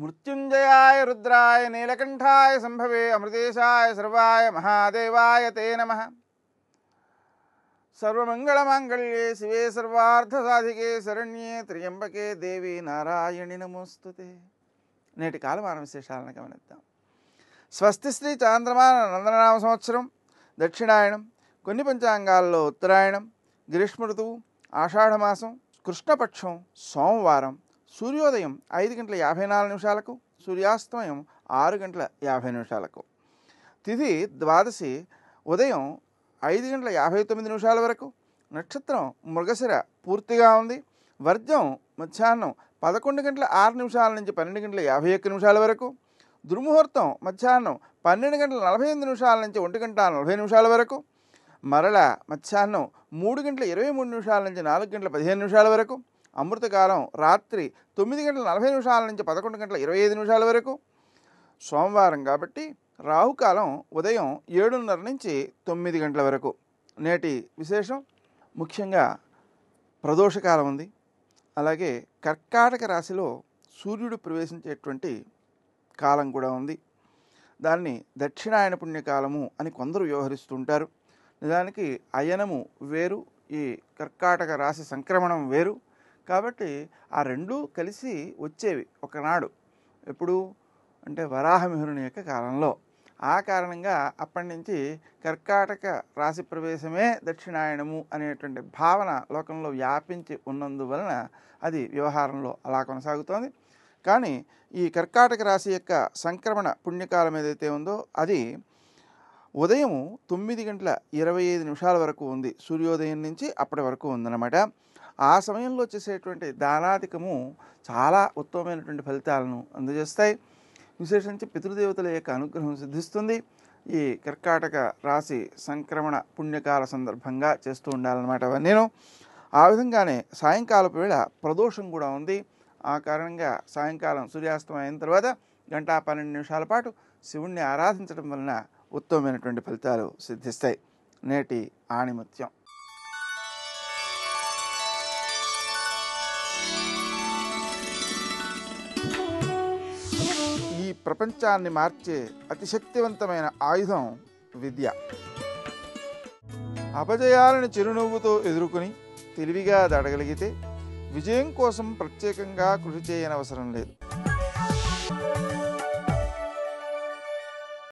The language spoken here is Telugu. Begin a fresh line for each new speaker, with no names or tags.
మృత్యుంజయాయ రుద్రాయ నీలకంఠాయ సంభవే అమృతేశాయ సర్వాయ మహాదేవాయ తే నమ. సర్వమంగళమాంగళ్యే శివే సర్వార్థసాధికే శరణ్యే త్ర్యంబకే దేవి నారాయణి నమోస్తుతే. నేటి కాలమాన విశేషాలను గమనిద్దాం. స్వస్తి శ్రీ చాంద్రమాన నందననామ సంవత్సరం దక్షిణాయనం కొన్ని పంచాంగాల్లో ఉత్తరాయణం గ్రీష్మ ఋతువు ఆషాఢమాసం కృష్ణపక్షం సోమవారం సూర్యోదయం ఐదు గంటల యాభై నాలుగు నిమిషాలకు సూర్యాస్తమయం ఆరు గంటల యాభై నిమిషాలకు. తిథి ద్వాదశి ఉదయం ఐదు గంటల యాభై తొమ్మిది నిమిషాల వరకు. నక్షత్రం మృగశిర పూర్తిగా ఉంది. వర్జం మధ్యాహ్నం పదకొండు గంటల ఆరు నిమిషాల నుంచి పన్నెండు గంటల యాభై ఒక్క నిమిషాల వరకు. దుర్ముహూర్తం మధ్యాహ్నం పన్నెండు గంటల నలభై ఎనిమిది నిమిషాల నుంచి ఒంటి గంట నలభై నిమిషాల వరకు. మరల మధ్యాహ్నం మూడు గంటల ఇరవై మూడు నిమిషాల నుంచి నాలుగు గంటల పదిహేను నిమిషాల వరకు. అమృతకాలం రాత్రి తొమ్మిది గంటల నలభై నిమిషాల నుంచి పదకొండు గంటల ఇరవై ఐదు నిమిషాల వరకు. సోమవారం కాబట్టి రాహుకాలం ఉదయం ఏడున్నర నుంచి తొమ్మిది గంటల వరకు. నేటి విశేషం ముఖ్యంగా ప్రదోషకాలం ఉంది. అలాగే కర్కాటక రాశిలో సూర్యుడు ప్రవేశించేటువంటి కాలం కూడా ఉంది. దాన్ని దక్షిణాయన పుణ్యకాలము అని కొందరు వ్యవహరిస్తుంటారు. నిజానికి అయనము వేరు ఈ కర్కాటక రాశి సంక్రమణం వేరు. కాబట్టి ఆ రెండూ కలిసి వచ్చేవి ఒకనాడు. ఎప్పుడు? అంటే వరాహమిహుని యొక్క కాలంలో. ఆ కారణంగా అప్పటి నుంచి కర్కాటక రాశి ప్రవేశమే దక్షిణాయనము అనేటువంటి భావన లోకంలో వ్యాపించి ఉన్నందువలన అది వ్యవహారంలో అలా కొనసాగుతోంది. కానీ ఈ కర్కాటక రాశి యొక్క సంక్రమణ పుణ్యకాలం ఏదైతే ఉందో అది ఉదయం తొమ్మిది గంటల ఇరవై ఐదు నిమిషాల వరకు ఉంది. సూర్యోదయం నుంచి అప్పటి వరకు ఉందన్నమాట. ఆ సమయంలో చేసేటువంటి దానాధికము చాలా ఉత్తమమైనటువంటి ఫలితాలను అందజేస్తాయి. విశేషించి పితృదేవతల యొక్క అనుగ్రహం సిద్ధిస్తుంది. ఈ కర్కాటక రాశి సంక్రమణ పుణ్యకాల సందర్భంగా చేస్తూ ఉండాలన్నమాట నేను ఆ విధంగానే సాయంకాలపు వేళ ప్రదోషం కూడా ఉంది. ఆ కారణంగా సాయంకాలం సూర్యాస్తమయం అయిన తర్వాత గంటా పన్నెండు నిమిషాల పాటు శివుణ్ణి ఆరాధించడం వలన ఉత్తమమైనటువంటి ఫలితాలు సిద్ధిస్తాయి. నేటి ఆణిముత్యం. ఈ ప్రపంచాన్ని మార్చే అతి శక్తివంతమైన ఆయుధం విద్య. అపజయాలను చిరునవ్వుతో ఎదుర్కొని తెలివిగా దాడగలిగితే విజయం కోసం ప్రత్యేకంగా కృషి చేయనవసరం లేదు.